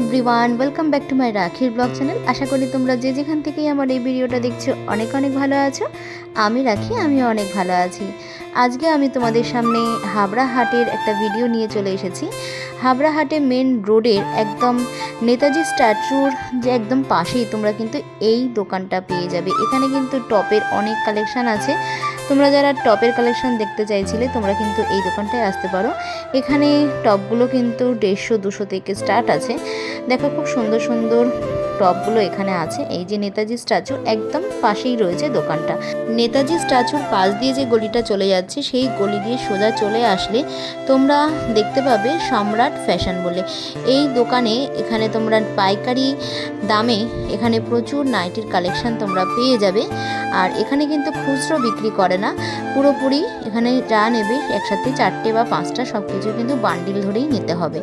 Everyone, welcome back to my রাখির blog channel. আশা করি তোমরা যে যেখান থেকেই আমার এই ভিডিওটা দেখছ, অনেক অনেক ভালো আছো। আমি রাখি, আমিও অনেক ভালো আছি। আজকে আমি তোমাদের সামনে হাবড়া হাটের একটা ভিডিও নিয়ে চলে এসেছি। হাবড়া হাটে মেন রোডের একদম নেতাজি স্ট্যাচুর যে একদম পাশেই তোমরা কিন্তু এই দোকানটা পেয়ে যাবে। এখানে কিন্তু টপের অনেক কালেকশান আছে। তোমরা যারা টপের কালেকশন দেখতে চাইছিলে, তোমরা কিন্তু এই দোকানটায় আসতে পারো। এখানে টপগুলো কিন্তু দেড়শো, দুশো থেকে স্টার্ট আছে। দেখো, খুব সুন্দর সুন্দর টপগুলো এখানে আছে। এই যে নেতাজি স্ট্যাচু, একদম পাশেই রয়েছে দোকানটা। নেতাজি স্ট্যাচুর পাশ দিয়ে যে গলিটা চলে যাচ্ছে, সেই গলি দিয়ে সোজা চলে আসলে তোমরা দেখতে পাবে সম্রাট ফ্যাশন বলে। এই দোকানে এখানে তোমরা পাইকারি দামে এখানে প্রচুর নাইটির কালেকশন তোমরা পেয়ে যাবে। আর এখানে কিন্তু খুচরো বিক্রি করে না, পুরোপুরি এখানে যা নেবে একসাথে চারটে বা পাঁচটা সব কিছু কিন্তু বান্ডিল ধরেই নিতে হবে।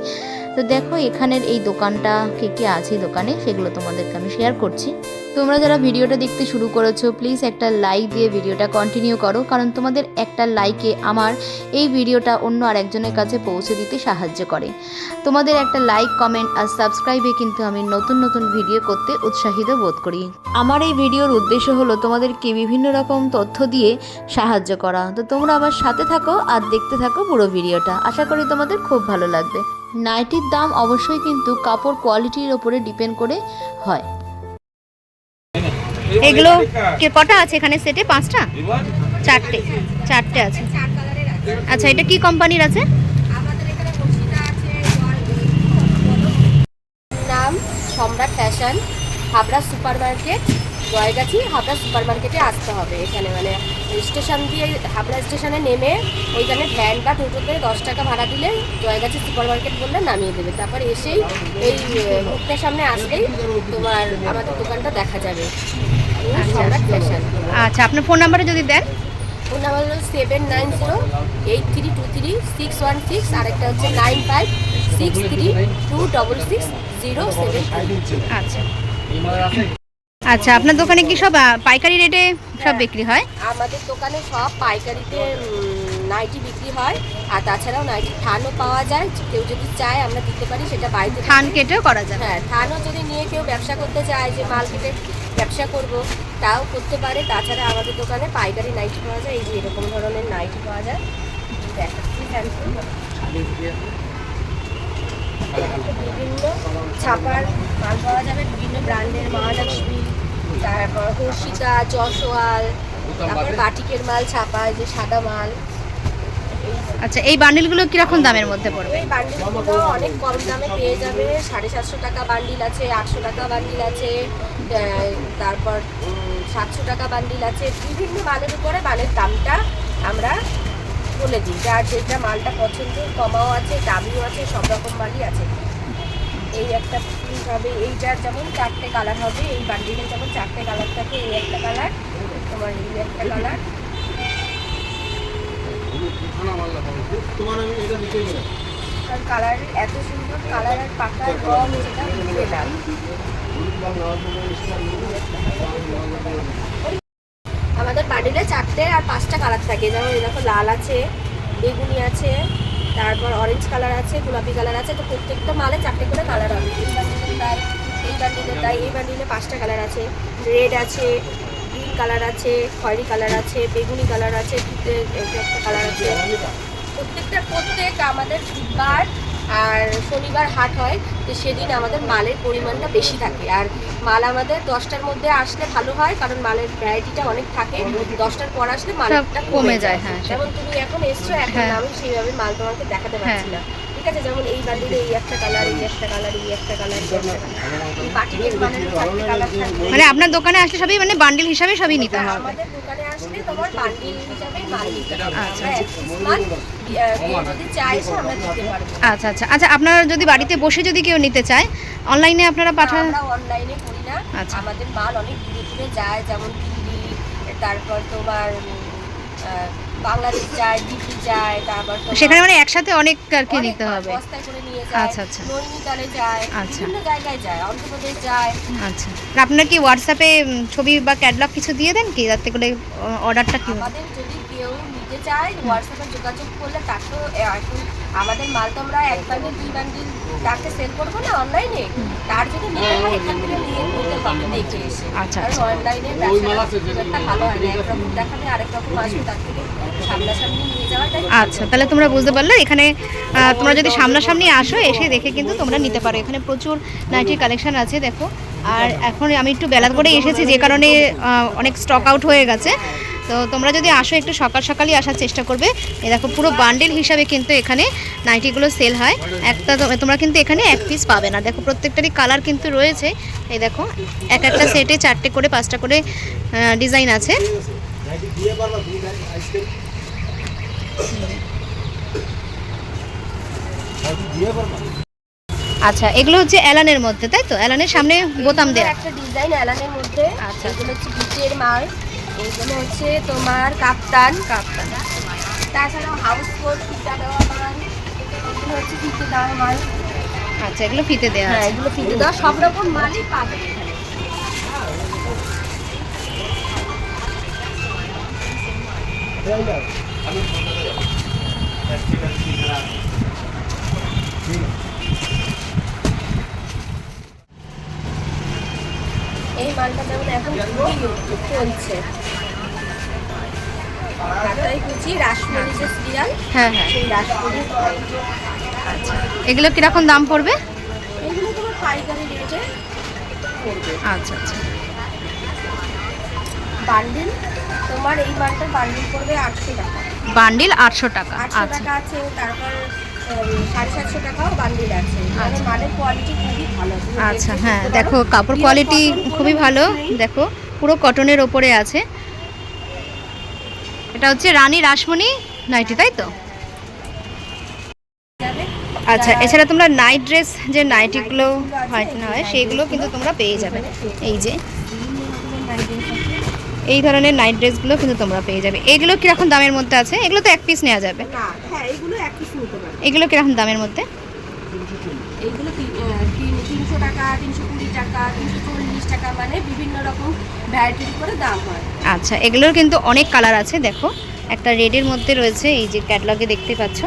তো দেখো, এখানের এই দোকানটা কে কে আছে দোকানে, সেগুলো তোমাদেরকে আমি শেয়ার করছি। তোমরা যারা ভিডিওটা দেখতে শুরু করেছ প্লিজ একটা লাইক দিয়ে ভিডিওটা কন্টিনিউ করো, কারণ তোমাদের একটা লাইকে আমার এই ভিডিওটা অন্য আরেকজনের কাছে পৌঁছে দিতে সাহায্য করে। তোমাদের একটা লাইক কমেন্ট আর সাবস্ক্রাইবে কিন্তু আমি নতুন নতুন ভিডিও করতে উৎসাহিত বোধ করি। আমার এই ভিডিওর উদ্দেশ্য হলো তোমাদেরকে বিভিন্ন রকম তথ্য দিয়ে সাহায্য করা। তো তোমরা আমার সাথে থাকো আর দেখতে থাকো পুরো ভিডিওটা। আশা করি তোমাদের খুব ভালো লাগবে। নাইটির দাম অবশ্যই কিন্তু কাপড় কোয়ালিটির ওপরে ডিপেন্ড করে হয়। এগুলো কে কটা আছে এখানে সেটে? পাঁচটা? চারটে। চারটে আছে। আচ্ছা এটা কি কোম্পানির আছে? নাম Samrat fashion Habra super market Joygachhi Habra super মার্কেটে আসতে হবে। এখানে মানে স্টেশন দিয়ে হাবড়া স্টেশনে নেমে ওইখানে ভ্যান বা টোটোতে দশ টাকা ভাড়া দিলে জয়গাছি সুপার মার্কেট বললে নামিয়ে দেবে। তারপর এসেই এই মুখটার সামনে আসলেই তোমার আমাদের দোকানটা দেখা যাবে। আচ্ছা। আপনার ফোন নাম্বারে যদি দেন। ফোন নাম্বার হলো seven nine zero eight three two three six one six আরেকটা হচ্ছে nine five six three two double six zero seven আচ্ছা। আচ্ছা আপনার দোকানে কি সব পাইকারি রেটে সব বিক্রি হয়? আমাদের দোকানে সব পাইকারিতে নাইটি বিক্রি হয়। আর তাছাড়াও নাইটি থানও পাওয়া যায়। কেউ যদি চায় আমরা দিতে পারি সেটা বাড়িতে থান কেটেও করা যায় হ্যাঁ থানও যদি নিয়ে কেউ ব্যবসা করতে চায় যে মাল কেটে ব্যবসা করব তাও করতে পারে। তাছাড়া আমাদের দোকানে পাইকারি নাইটি পাওয়া যায়। এই যে এরকম ধরনের নাইটি পাওয়া যায়। স্যাম্পল। বিভিন্ন ছাপার মাল পাওয়া যাবে বিভিন্ন ব্র্যান্ডের মহালক্ষ্মী তারপর হর্ষিকা যশোয়াল তারপর বাটিকের মাল ছাপা যে সাদা মাল। আচ্ছা এই বান্ডিলগুলো কীরকম দামের মধ্যে পড়বে? এই বান্ডিলগুলো অনেক কম দামে পেয়ে যাবে। সাড়ে সাতশো টাকা বান্ডিল আছে আটশো টাকা বান্ডিল আছে তারপর সাতশো টাকা বান্ডিল আছে। বিভিন্ন মালের উপরে মালের দামটা আমরা বলে দিই, যার যেটা মালটা পছন্দ, কমাও আছে, দামিও আছে, সব রকম মালই আছে। এই একটা পিস হবে, এইটার যেমন চারটে কালার হবে, এই বান্ডিলের যেমন চারটে কালার থাকে, এই একটা কালার তোমার এই একটা কালার কালার এত সুন্দর কালার আর পাকার রং যেটা বাড়িতে চারটে আর পাঁচটা কালার থাকে যেমন দেখো লাল আছে বেগুনি আছে তারপর অরেঞ্জ কালার আছে গোলাপি কালার আছে তো প্রত্যেকটা মালে চারটে করে কালার হবে এই বান্ডিলে তাই এই বান্ডিলে পাঁচটা কালার আছে রেড আছে গ্রিন কালার আছে খয়েরি কালার আছে বেগুনি কালার আছে একটা কালার আছে প্রত্যেকটা প্রত্যেক আমাদের বুধবার আর শনিবার হাট হয় তো সেদিন আমাদের মালের পরিমাণটা বেশি থাকে। আর মাল আমাদের দশটার মধ্যে আসলে ভালো হয় কারণ মালের ভ্যারাইটিটা অনেক থাকে। দশটার পর আসলে মালটা কমে যায়, হ্যাঁ, যেমন তুমি এখন এসছো এখন হ্যাঁ। আমি সেইভাবে মাল তোমাকে দেখাতে পারছি না। ঠিক আছে যেমন এই বান্ডিলে এই একটা কালার এই একটা কালার এই একটা কালার এই মানে আপনার দোকানে আসলে সবই মানে বান্ডিল হিসাবে সবই নিতে হবে আমাদের দোকানে আসলে তোমার বান্ডিল হিসাবে মাল নিতে হবে। আচ্ছা, আচ্ছা আচ্ছা। আচ্ছা আপনারা যদি বাড়িতে বসে যদি কেউ নিতে চায় অনলাইনে আপনারা পাঠান? অনলাইনে করি না। আচ্ছা। আমাদের মাল অনেক দূরে দূরে যায় যেমন দিল্লি তারপর তোমার বাংলাদেশ যায় দিল্লি যায় তারপর সেখানে মানে একসাথে অনেক আর কি নিতে হবে। বস্তায় করে নিয়ে যায় আচ্ছা, আচ্ছা। নৈনিতালে যায় আচ্ছা। বিভিন্ন জায়গায় যায় অন্ধ্রপ্রদেশ যায়। আচ্ছা। আপনারা কি হোয়াটসঅ্যাপে ছবি বা ক্যাটলগ কিছু দিয়ে দেন কি? যাতে করে অর্ডারটা কি আমাদের যদি কেউ নিতে চায় হোয়াটসঅ্যাপে যোগাযোগ করলে তার তো এ, এখন আমাদের মাল তো আমরা এক বান্ডিল দুই বান্ডিল তাকে সেল করব না অনলাইনে তার যদি নিতে হয় এখান থেকে নিয়ে নিতে পারবে দেখে এসে। আচ্ছা, কারণ অনলাইনে ব্যবসাটা একটা ভালো হয় না। একরকম দেখাবে আরেক রকম আসবে তার থেকে সামনাসামনি নিয়ে যাওয়াটাই আচ্ছা তাহলে তোমরা বুঝতে পারলে এখানে তোমরা যদি সামনাসামনি আসো এসে দেখে কিন্তু তোমরা নিতে পারো। এখানে প্রচুর নাইটির কালেকশন আছে দেখো। আর এখন আমি একটু বেলা করে এসেছি যে কারণে অনেক স্টক আউট হয়ে গেছে। তো তোমরা যদি আসো একটু সকাল সকালই আসার চেষ্টা করবে। এই দেখো পুরো বান্ডেল হিসাবে কিন্তু এখানে নাইটিগুলো সেল হয়। একটা তো- তোমরা কিন্তু এখানে এক পিস পাবে না। দেখো প্রত্যেকটারই কালার কিন্তু রয়েছে। এই দেখো এক একটা সেটে চারটে করে পাঁচটা করে ডিজাইন আছে। আচ্ছা এগুলো হচ্ছে অ্যালানের মধ্যে তাই তো? অ্যালানের সামনে বোতাম দেয়া। একটা ডিজাইন অ্যালানের মধ্যে। আচ্ছা। এগুলো হচ্ছে বিচের মাল। এগুলো হচ্ছে তোমার কাপ্তান। কাপ্তান। তাছাড়াও হাউস কোট ফিতা দেওয়া মাল এগুলো হচ্ছে ফিতে দেওয়া মাল আচ্ছা এগুলো ফিতে দেওয়া হ্যাঁ এগুলো ফিতে দেওয়া সব রকম মালই পাবে এখানে এই মালটা যেমন এখন চলছে। হাতাই কুচি রাসমণি যে সিরিয়াল হ্যাঁ হ্যাঁ। সেই রাসমণি আচ্ছা। এগুলো কীরকম দাম পড়বে? এগুলো তোমার পাইকারি রেটে পড়বে। আচ্ছা আচ্ছা। বান্ডিল তোমার এই মালটার বান্ডিল পড়বে আটশো টাকা। বান্ডিল আটশো টাকা আটশো আচ্ছা। টাকা আছে তারপর সাড়ে সাতশো টাকাও বান্ডিল আছে। মানে আচ্ছা। মালের কোয়ালিটি খুবই ভালো। আচ্ছা হ্যাঁ দেখো কাপড় কোয়ালিটি খুবই ভালো। দেখো পুরো কটনের ওপরে আছে। এটা হচ্ছে রানী রাসমণি নাইটি তাই তো? আচ্ছা এছাড়া তোমরা নাইট ড্রেস যে নাইটিগুলো নাইটিগুলো হয় না হয় সেইগুলো কিন্তু তোমরা পেয়ে যাবে। এই যে। এই ধরনের নাইট ড্রেসগুলো কিন্তু তোমরা পেয়ে যাবে। এগুলো কীরকম দামের মধ্যে আছে? এগুলো তো এক পিস নেওয়া যাবে। হ্যাঁ এগুলো এক পিস নিতে পারবে এগুলো কীরকম দামের মধ্যে? এইগুলো তিনশো টাকা তিনশো কুড়ি টাকা তিনশো চল্লিশ টাকা মানে বিভিন্ন রকম ভ্যারাইটির করে দাম হয়। আচ্ছা এগুলোর কিন্তু অনেক কালার আছে দেখো। একটা রেডের মধ্যে রয়েছে এই যে ক্যাটলগে দেখতে পাচ্ছ।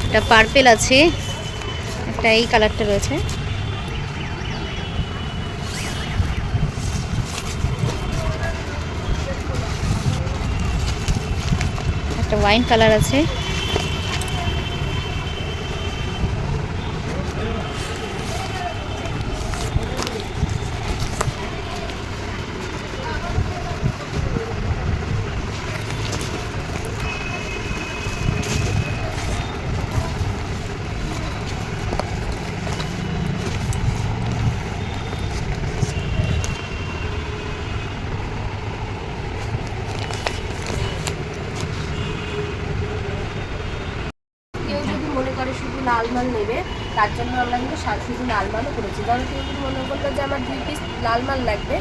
একটা পার্পেল আছে একটা এই কালারটা রয়েছে। একটা ওয়াইন কালার আছে কেউ যদি মনে করে শুধু লাল মাল নেবে তার জন্য আমরা কিন্তু শুধু লাল মালও করেছি। ধরো কেউ যদি মনে করল যে আমার দুই পিস লাল মাল লাগবে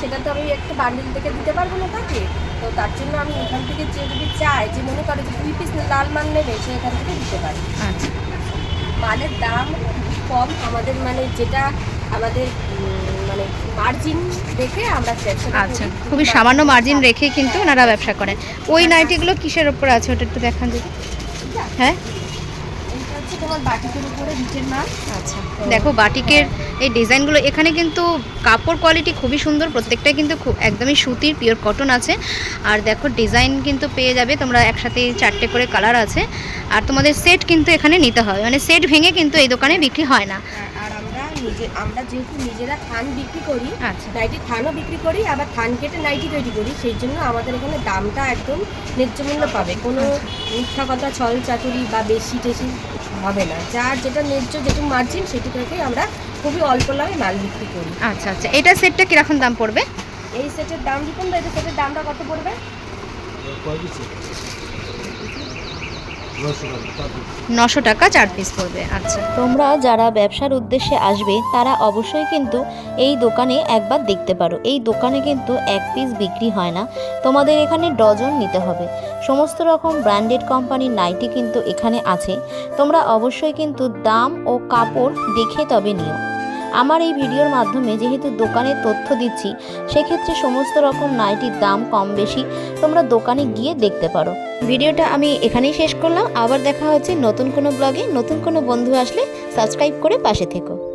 সেটা তো আমি একটা বান্ডিল থেকে দিতে পারব না তাকে। তো তার জন্য আমি এখান থেকে যে যদি চাই যে মনে করে যে দুই পিস লাল মাল নেবে সে এখান থেকে দিতে পারে। আচ্ছা। মালের দাম কম আমাদের মানে যেটা আমাদের মানে মার্জিন দেখে আমরা আচ্ছা খুবই সামান্য মার্জিন রেখে কিন্তু ওনারা ব্যবসা করেন। ওই নাইটিগুলো কিসের ওপর আছে ওটা একটু দেখান যদি। হ্যাঁ এইটা হচ্ছে তোমার বাটিকের উপরে নিচের মাল আচ্ছা দেখো বাটিকের এই ডিজাইনগুলো এখানে কিন্তু কাপড় কোয়ালিটি খুবই সুন্দর প্রত্যেকটাই কিন্তু খুব একদমই সুতির পিওর কটন আছে। আর দেখো ডিজাইন কিন্তু পেয়ে যাবে তোমরা একসাথে চারটে করে কালার আছে। আর তোমাদের সেট কিন্তু এখানে নিতে হবে মানে সেট ভেঙে কিন্তু এই দোকানে বিক্রি হয় না। আর- আর আমরা নিজে আমরা যেহেতু নিজেরা থান বিক্রি করি আচ্ছা। নাইটি থানও বিক্রি করি আবার থান কেটে নাইটি তৈরি করি সেই জন্য আমাদের এখানে দামটা একদম ন্যায্য মূল্য পাবে। কোনো মিথ্যা কথা ছল চাতুরি বা বেশি টেশি হবে না। যার যেটা ন্যায্য যেটুকু মার্জিন সেটুকুকে থেকেই আমরা খুবই অল্প লাভে মাল বিক্রি করি। আচ্ছা আচ্ছা। এটা সেটটা কীরকম দাম পড়বে? এই সেটের দাম দেখুন এই এটা সেটের দামটা কত পড়বে? নশো টাকা চার পিস পড়বে আচ্ছা। তোমরা যারা ব্যবসার উদ্দেশ্যে আসবে, তারা অবশ্যই কিন্তু এই দোকানে একবার দেখতে পারো। এই দোকানে কিন্তু এক পিস বিক্রি হয় না। তোমাদের এখানে ডজন নিতে হবে। সমস্ত রকম ব্র্যান্ডেড কোম্পানির নাইটি কিন্তু এখানে আছে। তোমরা অবশ্যই কিন্তু দাম ও কাপড় দেখে তবে নিও। আমার এই ভিডিওর মাধ্যমে যেহেতু দোকানে তথ্য দিচ্ছি, সেক্ষেত্রে সমস্ত রকম নাইটির দাম কম বেশি তোমরা দোকানে গিয়ে দেখতে পারো। ভিডিওটা আমি এখানেই শেষ করলাম। আবার দেখা হচ্ছে নতুন কোনো ব্লগে। নতুন কোনো বন্ধু আসলে সাবস্ক্রাইব করে পাশে থেকো।